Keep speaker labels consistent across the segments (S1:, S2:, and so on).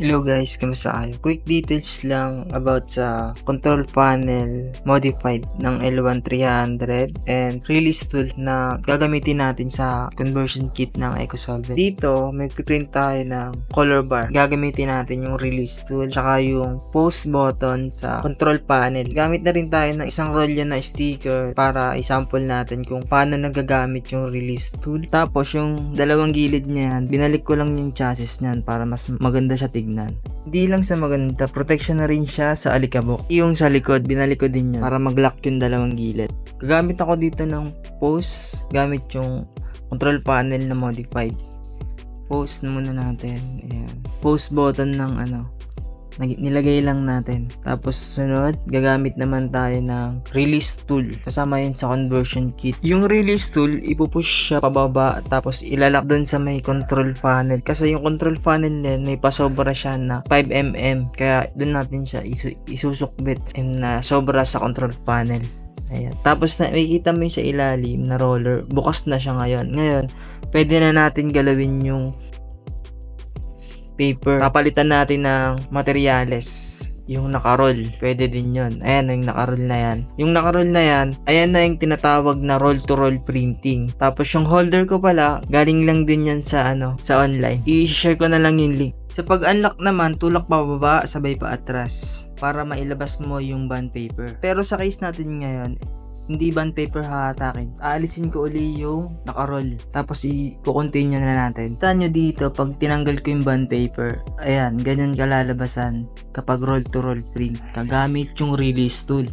S1: Hello guys, kamusta kayo? Quick details lang about sa control panel modified ng L1300 and release tool na gagamitin natin sa conversion kit ng EcoSolvent. Dito, may print tayo ng color bar. Gagamitin natin yung release tool tsaka yung post button sa control panel. Gamit na rin tayo ng isang rolya na sticker para i-sample natin kung paano nagagamit yung release tool. Tapos yung dalawang gilid niyan, binalik ko lang yung chassis niyan para mas maganda siya tignan. Hindi lang sa maganda, protection na rin siya sa alikabok. Yung sa likod, binalik ko din yan para mag-lock yung dalawang gilid. Gagamit ako dito ng post, gamit yung control panel na modified. Post na muna natin. Ayan. Post button ng ano, nilagay lang natin. Tapos sunod, gagamit naman tayo ng release tool. Kasama yun sa conversion kit. Yung release tool, ipupush siya pababa tapos ilalak dun sa may control panel. Kasi yung control panel yan, may pasobra siya na 5mm. Kaya dun natin siya isu- isusukbit na sobra sa control panel. Ayan. Tapos na, makikita mo yung sa ilalim na roller. Bukas na siya ngayon. Ngayon, pwede na natin galawin yung paper. Papalitan natin ng materyales. Yung nakaroll, pwede din yon. Ayan, yung nakaroll na yan. Yung nakaroll na yan, ayan na yung tinatawag na roll-to-roll printing. Tapos yung holder ko pala, galing lang din yan sa ano, sa online. I-share ko na lang yung link. Sa pag-unlock naman, tulak pa baba, sabay pa atras para mailabas mo yung bond paper. Pero sa case natin ngayon, hindi bond paper hahatakin. Aalisin ko uli yung nakaroll. Tapos i-continue na natin. Taan nyo dito, pag tinanggal ko yung bond paper, ayan, ganyan kalalabasan kapag roll to roll print. Kagamit yung release tool.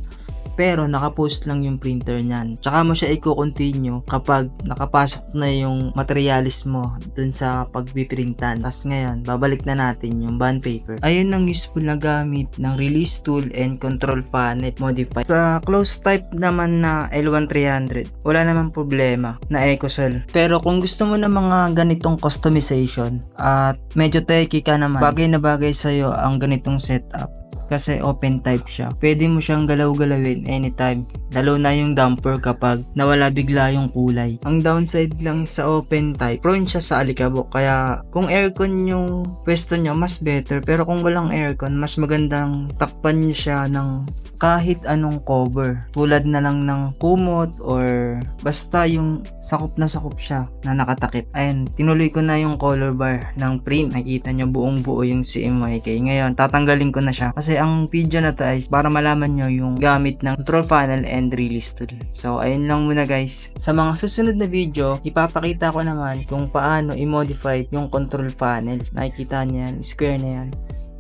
S1: Pero nakapost lang yung printer niyan. Tsaka mo siya i-continue kapag nakapasok na yung materialis mo dun sa pagpiprintan. Tapos ngayon, babalik na natin yung bond paper. Ayun ang useful na gamit ng release tool and control panel modify. Sa close type naman na L1300, wala naman problema na EcoCell. Pero kung gusto mo ng mga ganitong customization at medyo techy ka naman, bagay na bagay sa'yo ang ganitong setup kasi open type siya. Pwede mo siyang galaw-galawin anytime. Lalo na yung damper kapag nawala bigla yung kulay. Ang downside lang sa open type, prone siya sa alikabok. Kaya kung aircon yung pwesto nyo, mas better. Pero kung walang aircon, mas magandang takpan nyo siya ng kahit anong cover. Tulad na lang ng kumot or basta yung sakop na sakop siya na nakatakip. Ayun, tinuloy ko na yung color bar ng print. Nakita nyo buong buo yung CMYK. Ngayon, tatanggalin ko na siya. Kasi ang video na to para malaman nyo yung gamit ng control panel and release tool. So, ayun lang muna guys. Sa mga susunod na video, ipapakita ko naman kung paano i-modify yung control panel. Nakikita niya yan, square na yan.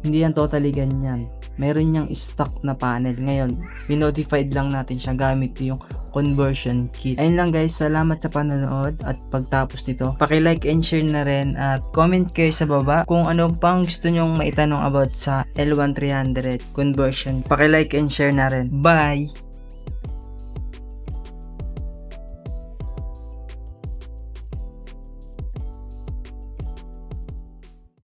S1: Hindi yan totally ganyan meron niyang stock na panel. Ngayon, minodified lang natin siya gamit yung conversion kit. Ayun lang guys, salamat sa panonood at pagtapos nito, paki-like and share na rin at comment kayo sa baba kung ano pang gusto nyong maitanong about sa L1300 conversion. Paki-like and share na rin. Bye!